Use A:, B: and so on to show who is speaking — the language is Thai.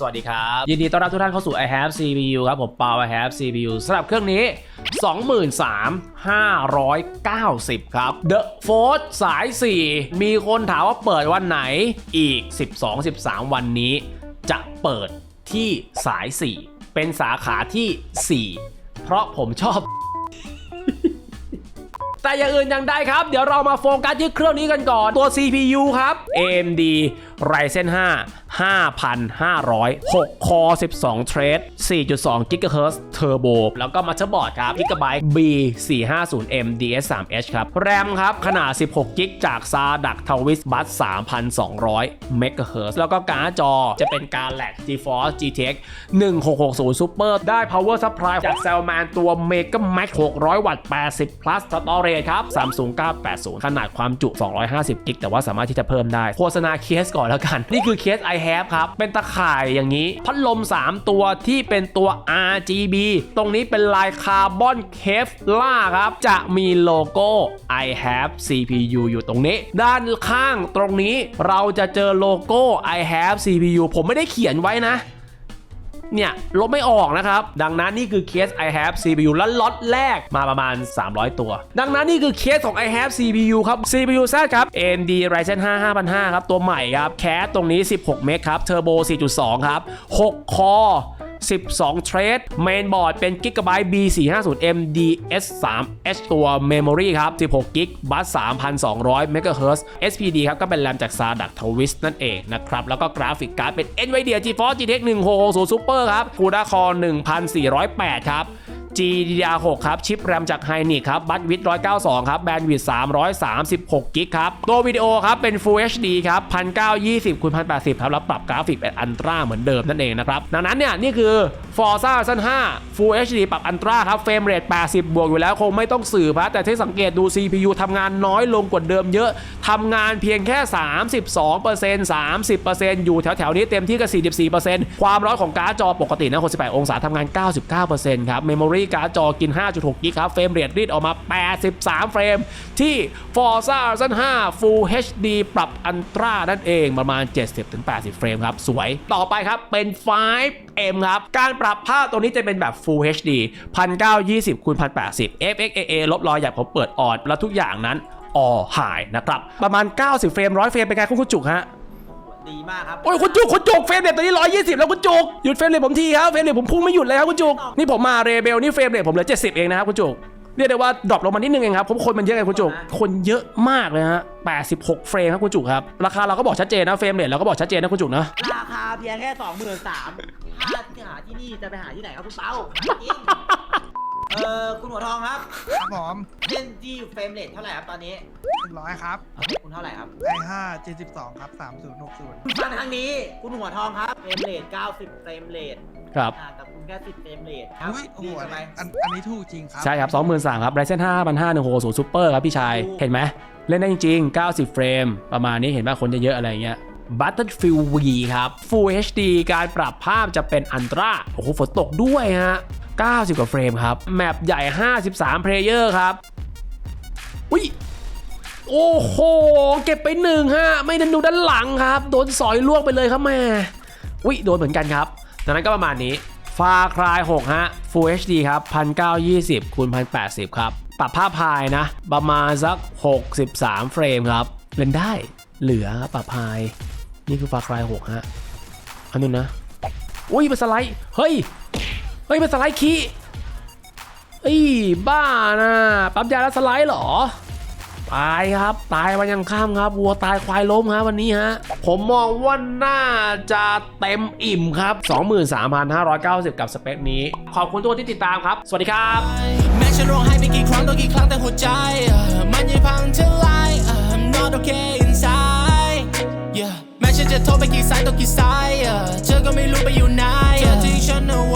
A: สวัสดีครับ ยินดีต้อนรับทุกท่านเข้าสู่ i have CPU ครับ ผมเปา i have CPU สำหรับเครื่องนี้ 23,590 ครับ The Force สาย 4 มีคนถามว่าเปิดวันไหนอีก 12-13 วันนี้ จะเปิดที่สาย 4 เป็นสาขาที่ 4 เพราะผมชอบ แต่อย่างอื่นยังได้ครับ เดี๋ยวเรามาโฟกัสที่เครื่องนี้กันก่อน ตัว CPU ครับ AMD Ryzen 5 5,500 6 คอ 12 เทรด4.2 GHz Turbo แล้วก็มัตเตอร์บอร์ดครับ Gigabyte B450M DS3H ครับ แรมครับ ขนาด 16 g ิกจาก SADAC Tavis Bus 3,200 MHz แล้วก็การ์ดจอจะเป็นการแลก GeForce GTX 1660 Super ได้ Power Supply จาก Cellman ตัว Mega Max 600 วัตต์80 plus storage ครับ Samsung 980 ขนาดความจุ 250 g b แต่ว่าสามารถที่จะเพิ่มได้ โฆษณาเคสก่อนแล้วกัน นี่คือเคส I have ครับ เป็นตะข่ายอย่างนี้ พัดลม 3 ตัวที่เป็นตัว RGB ตรงนี้เป็นลายคาร์บอนเคฟล่าครับ จะมีโลโก้ I have CPU อยู่ตรงนี้ ด้านข้างตรงนี้เราจะเจอโลโก้ I have CPU ผมไม่ได้เขียนไว้นะ เนี่ยลบไม่ออกนะครับ ดังนั้นนี่คือเคส I have CPU และล็อตแรกมาประมาณ 300 ตัว ดังนั้นนี่คือเคสของ I have CPU ครับ CPU Z ครับ AMD Ryzen 5 5500ครับ ตัวใหม่ครับ แคสตรงนี้ 16 เมกครับ เทอร์โบ 4.2 ครับ 6 คอ 12 Thread Mainboard เป็น Gigabyte B450M DS3H ตัว Memory ครับ 16 g b Bus 3,200 MHz SPD ครับ ก็เป็นแรมจาก SADAC Taurus นั่นเองนะครับ แล้วก็กราฟิกการ์ดเป็น NVIDIA GeForce GTX 1660 Super ครับ CUDA Core 1408 ครับ GDDR6 ครับชิปแรมจากไฮนิกครับบัตวิด192 ครับแบนด์วิด336 กิกครับ ตัววิดีโอครับเป็น Full HD ครับ1920คูณ1080 ครับ แล้วปรับกราฟิกเป็นอันตราเหมือนเดิมนั่นเองนะครับ ดังนั้นเนี่ยนี่คือ Forza Horizon 5 Full HD ปรับอันตราครับเฟรมเรท80 บวกอยู่แล้วคงไม่ต้องสื่อพะแต่ที่สังเกตดู CPU ทำงานน้อยลงกว่าเดิมเยอะทำงานเพียงแค่ 32% 30%อยู่แถวๆนี้เต็มที่ก็44%ความร้อนของการ์ดจอปกตินะ68องศาทำงาน 99%ครับ Memory การ์ดจอกิน 5.6กิกครับเฟรมเรทรีดออกมา 83 เฟรม ที่ Forza Horizon 5 Full HD ปรับอันตรานั่นเองประมาณ 70-80 เฟรมครับ สวยต่อไปครับเป็น 5 5M ครับ การปรับภาพตัวนี้จะเป็นแบบ Full HD 1920คูณ1080 FXAA ลบรอยหยับผมเปิดออดแล้วทุกอย่างนั้นออหายนะครับ ประมาณ 90 เฟรม 100 เฟรมเป็นไงคุณคุณจุกฮะ
B: ดีมากครับ
A: โอ้ยคุณจุกคุณจุกเฟรมเรทตัวนี้ 120 แล้วคุณจุกหยุดเฟรมเรทผมทีครับเฟรมเรทผมพุ่งไม่หยุดเลยครับคุณจุกนี่ผมมาเรเบลนี่เฟรมเรทผมเหลือ 70 เองนะครับคุณจุกเรียกได้ว่าดรอปลงมานิดนึงเองครับผมคนมันเยอะไงคุณจุกคนเยอะมากเลยฮะ86 เฟรมครับคุณจุกครับราคาเราก็บอกชัดเจนนะเฟรมเรทเราก็บอกชัดเจนนะคุณจุกนะ
B: ราคาเพียงแค่สองหมื่นสามถ้าที่หาที่นี่จะไปหาที่ไหนครับคุณเปาจริงเออคุณหัวทองครับ
C: ครับผม
B: เล่นที่เฟรมเรทเท่าไหร่ครับตอนนี้
C: หนึ่งร้อยครับ
B: คุณเท่าไหร่ครับ
C: ไอห้าเจ็ดสิบสองครับสามศูนย์หกศูนย์
B: ฟังทางนี้คุณหัวทองครับเฟรมเรท90 เฟรมเรท
A: ครับ
B: อ่าแต่คุณแค่10เฟรมเรทครับ
C: อุ้ยโอ้โห
B: ดี
C: อั
B: กันนไป
C: อันอันนี้ถูกจริงครับ
A: ใช่ครับ23,000ครับ Ryzen 5 5510 Super ครับพี่ชายเห็นไหม เล่นได้จริง90 เฟรม ประมาณนี้เห็นไหมคนจะเยอะๆอะไรเงี้ย Battlefield V ครับ Full HD การปรับภาพจะเป็นอันตราโอ้โหฝนตกด้วยฮะ 90 กว่าเฟรมครับ แมปใหญ่ 53 เพลเยอร์ครับ อุ้ยโอ้โห เก็บไปหนึ่งฮะ ไม่ดันดูด้านหลังครับ โดนสอยล่วงไปเลยครับแม่อุ้ยโดนเหมือนกันครับดังนั้นก็ประมาณนี้ฟาคลาย 6 ฮะ Full HD ครับ 1920คูณ1080 ครับ ปรับภาพพายนะ ประมาณสัก 63 เฟรมครับ เล่นได้เหลือปรับพาย นี่คือฟาคลายหกฮะ อันนู้นนะอุ้ยมันสไลด์ เฮ้ย เฮ้ยมันสไลด์ขี้ไอ้บ้านะปั๊บยาแล้วสไลด์หรอ ตายครับ ตายมันยังข้ามครับ วัวตายควายล้มครับวันนี้ฮะ ผมมองว่าน่าจะเต็มอิ่มครับ 23,590 กับสเปคนี้ ขอบคุณทุกคนที่ติดตามครับ สวัสดีครับ
D: แม้ฉันร้องไห้ไปกี่ครั้งต่อกี่ครั้งแต่หัวใจ มันยังพังทลาย I'm not okay inside จะโทรไปกี่สายต่อกี่สายเธอก็ไม่รู้ไปอยู่ไหนเธอทิ้งฉันเอาไว้